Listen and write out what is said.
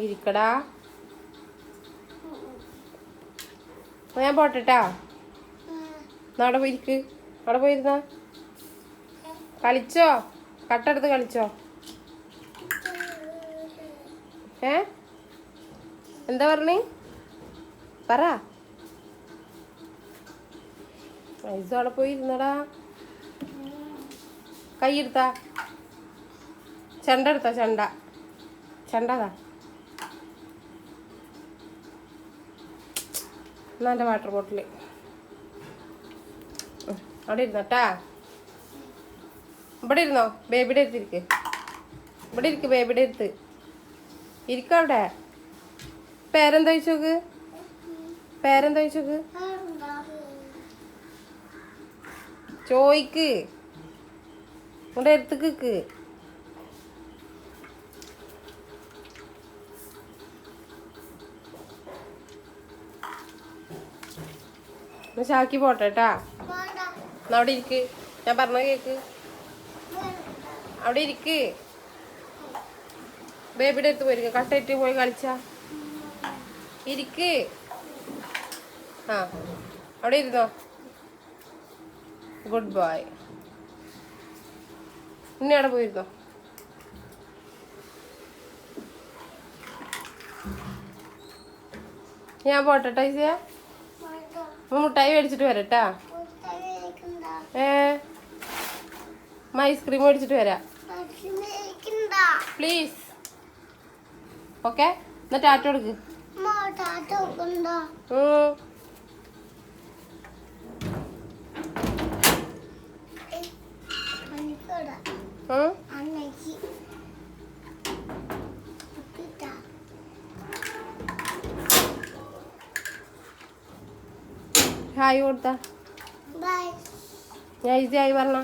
ഇരിക്കടാ. ഞാൻ പോട്ടെട്ടാ. അവിടെ പോയിരിക്ക് അവിടെ പോയിരുന്ന? കളിച്ചോ? കട്ടെടുത്ത് കളിച്ചോ? ഏ? എന്താ പറഞ്ഞേ? പറ. ഐസ് അവിടെ പോയിരുന്നടാ കൈ എടുത്താ. ചെണ്ട എടുത്താ? ചെണ്ട. ചെണ്ടതാ. എന്നാ എന്റെ വാട്ടർ ബോട്ടിൽ അവിടെ ഇരുന്നോട്ടാ ഇവിടെ ഇരുന്നോ? ബേബിയുടെ അടുത്ത് ഇരിക്ക് ഇവിടെ ഇരിക്ക് ബേബിയുടെ അടുത്ത്. ഇരിക്ക അവിടെ? പേരെന്താ ചോക്ക് പേരെന്താ ചോക്ക് ചോയ്ക്ക് ഇവിടെ അടുത്തേക്ക് എന്നാ ചാക്കി പോട്ടെ കേട്ടാ എന്നാ അവിടെ ഇരിക്ക്. ഞാൻ പറഞ്ഞ കേക്ക്. അവിടെ ഇരിക്ക്. ബേബിയുടെ അടുത്ത് പോയിരിക്ക. കട്ടയിട്ട് പോയി കളിച്ചാ. ഇരിക്ക്. ആ. അവിടെ ഇരുന്നോ? ഗുഡ് ബോയ് ഇനി അവിടെ പോയിരുന്നോ? ഞാൻ പോട്ടെ ടൈസിയ മുട്ടായി മേടിച്ചിട്ട് വരട്ടാ? ഏ? ഐസ്ക്രീം മേടിച്ചിട്ട് വരാം. പ്ലീസ് ഓക്കെ എന്നാ ടാറ്റ കൊടുക്ക്. ഉം. ഉം. ഹായ് കൊടുത്ത. ഞാൻ ആയി പറഞ്ഞ